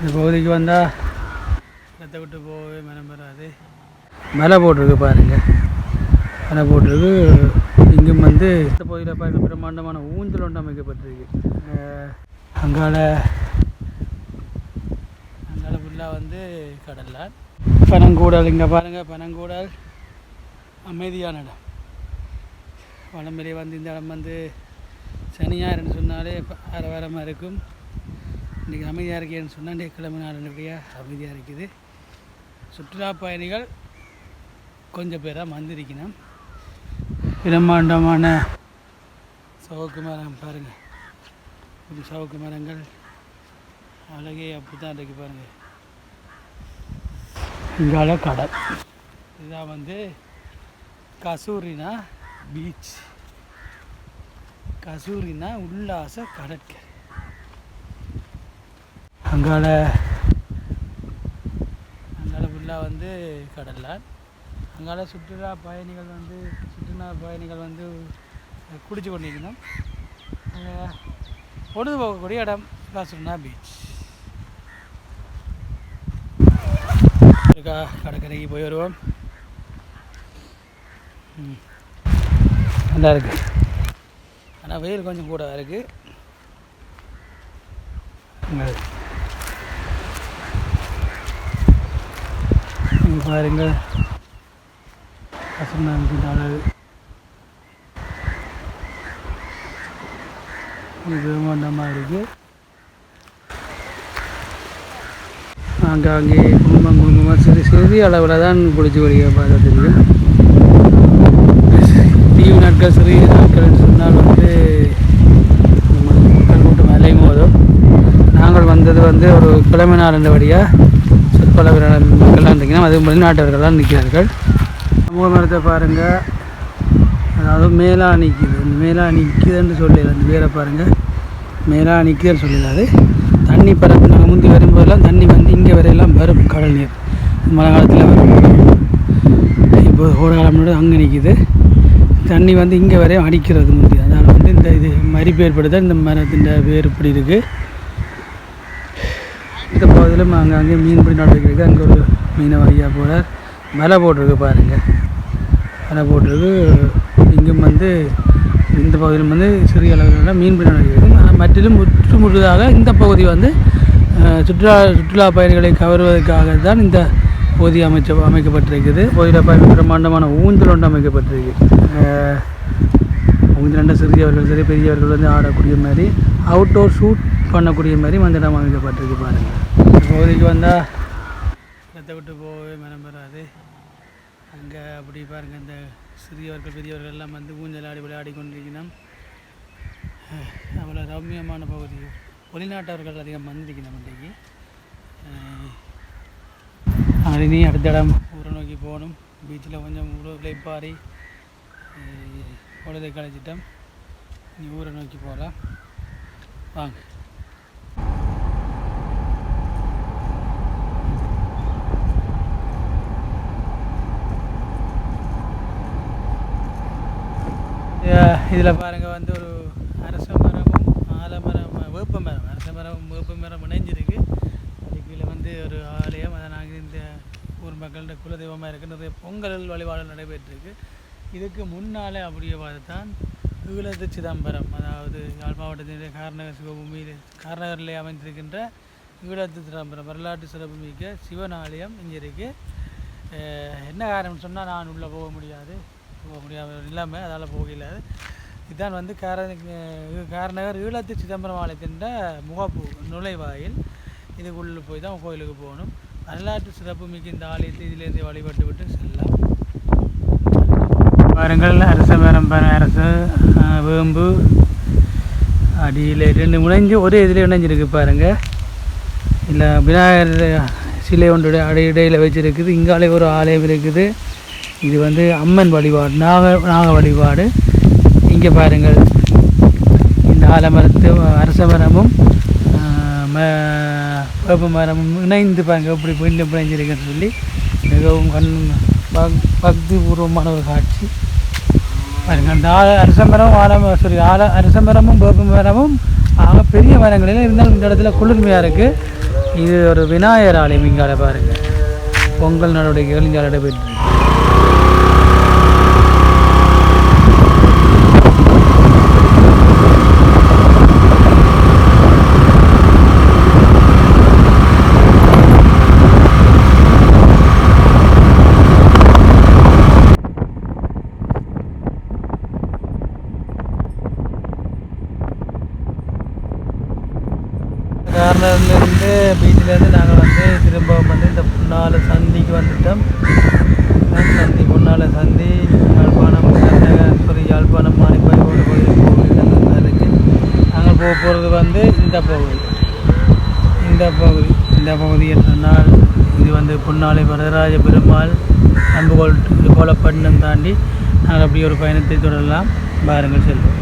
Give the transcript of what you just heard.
இந்த பகுதிக்கு வந்தால் இடத்தை விட்டு போகவே மனம் வராது. மலை போட்டிருக்கு பாருங்கள் மலை போட்டிருக்கு. இங்கும் வந்து இந்த பகுதியில் பாருங்க பிரம்மாண்டமான ஊந்தல் ஒன்று அமைக்கப்பட்டிருக்கு. அங்கால அங்கால ஃபுல்லாக வந்து கடல்லாம் பனங்கூடல் இங்கே பாருங்கள் பனங்கூடல். அமைதியான இடம். வளமிலே வந்து இந்த இடம் வந்து சனியாருன்னு சொன்னாலே அரவரமாக இருக்கும். இன்றைக்கி அமைதியாக இருக்கேன்னு சொன்னால் இன்றைக்கு கிழமை நாள் அமைதியாக இருக்குது. சுற்றுலா பயணிகள் கொஞ்சம் பேராக வந்திருக்கணும். பிரம்மாண்டமான சவுக்கு மரம் பாருங்கள் இது சவுக்கு மரங்கள் அழகே அப்படி தான் இருக்கு பாருங்கள் இங்கால கடல் இதுதான் வந்து கசூரினா பீச் கசூரினா உல்லாச கடற்கரை. அங்கால அங்கால ஃபுல்லாக வந்து கடலில் அங்கால சுற்றுலா பயணிகள் வந்து சுற்றுலா பயணிகள் வந்து குடிச்சு கொண்டிருக்கணும் பொழுது பொழுதுபோக்கக்கூடிய இடம் காசுனா பீச் இருக்கா கடற்கரைக்கு போய் வருவோம். நல்லா இருக்கு. ஆனால் வெயில் கொஞ்சம் கூட இருக்குது இங்கே பாருங்க. பசுநாளுக்கு அழகு இது இருக்குது ஆங்காங்கே குடும்பம் குடும்பமாக சிறு சிறிய அளவில் தான் குளிச்சு குடிக்க பார்த்தா தெரியும். லீவு நாட்கள் சிறிய நாட்கள்னு சொன்னால் வந்து மக்கள் கூட்டம் அலையும் போதும் நாங்கள் வந்தது வந்து ஒரு கிழமை நாள் வழியாக பல மக்கள்லாம் இருந்தீங்கன்னா அது வெளிநாட்டவர்கள்லாம் நிற்கிறார்கள். சமூக மரத்தை பாருங்கள் அதாவது மேலா நிற்கிது மேலா நிற்கிதுன்னு சொல்லல. அந்த பேரை பாருங்கள் மேலா நிற்கிதுன்னு சொல்லலாது தண்ணி பரப்பு நாங்கள் முந்தி வரும்போதெல்லாம் தண்ணி வந்து இங்கே வரையெல்லாம் வரும் கடல் நீர். மழை காலத்தில் வரும். இப்போ ஒரு காலம் முன்னாடி அங்கே நிற்கிது தண்ணி வந்து இங்கே வரையும் அடிக்கிறது முந்தி. அதனால் வந்து இந்த இது மறிப்பு ஏற்படுத்த இந்த மரத்தின் வேறு இப்படி இருக்குது இந்த பகுதியிலும் அங்கே அங்கே மீன்பிடி நடக்கிறது அங்கே ஒரு மீனவரியாக போகிறார் மலை போட்டிருக்கு பாருங்கள் மலை போட்டிருக்கு. இங்கும் வந்து இந்த பகுதியிலும் வந்து சிறிய அளவில் மீன் பிடி நடக்கிறது மற்றிலும் முற்று முழுதாக இந்த பகுதி வந்து சுற்றுலா சுற்றுலா பயணிகளை கவருவதற்காக தான் இந்த பகுதி அமைச்ச அமைக்கப்பட்டிருக்குது. பகுதியில் பயணம் பிரம்மாண்டமான ஊஞ்சல் ஒன்று அமைக்கப்பட்டிருக்கு. ஊஞ்சல் சிறியவர்கள் சரி பெரியவர்கள் வந்து ஆடக்கூடிய மாதிரி அவுட்டோர் ஷூட் பண்ணக்கூடிய மாதிரி அந்த இடம் அமைக்கப்பட்டிருக்கு பாருங்கள் பகுதிக்கு வந்தால் இடத்தை விட்டு போகவே மனம் வராது. அங்கே அப்படி பாருங்கள் இந்த சிறியவர்கள் பெரியவர்கள் எல்லாம் வந்து ஊஞ்சல் ஆடி விளையாடி கொண்டிருக்கணும். அவ்வளோ ரம்யமான பகுதி. வெளிநாட்டவர்கள் அதிகம் வந்திருக்கணும் இன்றைக்கு. அது அடுத்த இடம் ஊரை நோக்கி போகணும். பீச்சில் கொஞ்சம் உழைப்பாரி பொழுதை கழிச்சிட்டோம் நீ ஊரை நோக்கி போகலாம். வாங்க. இதில் பாருங்கள் வந்து ஒரு அரச மரமும் ஆலமரம் வேப்ப மரம் அரச மரம் வேப்ப மரம் இணைஞ்சிருக்கு. அது கீழே வந்து ஒரு ஆலயம் அதை நாங்கள் இந்த ஊர் மக்கள்கிட்ட குலதெய்வமாக இருக்குது நிறைய பொங்கல் வழிபாடு நடைபெற்றிருக்கு. இதுக்கு முன்னாலே அப்படியே பார்த்தான் ஈழத்து சிதம்பரம் அதாவது யாழ் மாவட்டத்தினுடைய கார்நகர் சிவபூமியில் கார்நகரில் அமைந்திருக்கின்ற ஈழத்து சிதம்பரம் வரலாற்று சிறப்புமிக்க சிவன் ஆலயம் இங்கே இருக்குது என்ன காரணம்னு சொன்னால் நான் உள்ளே போக முடியாது. போக முடியாத இல்லாமல் அதால் போக இல்லாது இதுதான் வந்து கார கார்நகர் ஈழத்து சிதம்பரம் ஆலயத்தின்ற முகப்பு நுழைவாயில். இதுக்குள்ளே போய் தான் கோயிலுக்கு போகணும். வரலாற்று சிறப்புமிக்க இந்த ஆலயத்தை இதிலேருந்து வழிபட்டு விட்டு செல்லலாம். பாருங்கள் அரச மரம் பாரு அரச வேம்பு அடியில் ரெண்டு முனைஞ்சு ஒரே இதில் இணைஞ்சிருக்கு பாருங்கள் இல்லை விநாயகர் சிலை ஒன்றுடைய அடையிடையில் வச்சுருக்குது. இங்காலே ஒரு ஆலயம் இருக்குது. இது வந்து அம்மன் வழிபாடு நாக நாக வழிபாடு. இங்கே பாருங்கள். இந்த ஆலமரத்து அரச மரமும் ம- வேப்ப மரமும் இணைந்து பாருங்க. இப்படி பிண்டு பிணைஞ்சிருக்குன்னு சொல்லி மிகவும் கண் பக் பக்தி பூர்வமான ஒரு காட்சி. பாருங்க அந்த ஆல அரச மரம் ஆல சாரி ஆல அரச மரமும் வேப்ப மரமும் ஆக பெரிய மரங்களில் இருந்தாலும் இந்த இடத்துல குளிர்மையாக இருக்குது இது ஒரு விநாயகர் ஆலயம் இங்கால பாருங்கள் பொங்கல் நடவடிக்கைகள் இங்கே நடைபெற்று கார்னர்லேருந்து பீச்சிலேருந்து நாங்கள் வந்து திரும்ப வந்து இந்த புன்னால சந்திக்கு வந்துட்டோம். சந்தி புன்னால சந்தி யாழ்ப்பாணம் சாரி யாழ்ப்பாணம் மாணிப்பாய் கோவில் கோவில் நாங்கள் போக போகிறது வந்து இந்த பகுதி. இந்த பகுதி. இந்த பகுதி சொன்னால் இது வந்து புன்னாலை வரதராஜ பெருமாள் அம்புகோல் கோலப்பட்டினம் தாண்டி நாங்கள் அப்படி ஒரு பயணத்தை தொடரலாம். பாருங்கள் செல்வோம்.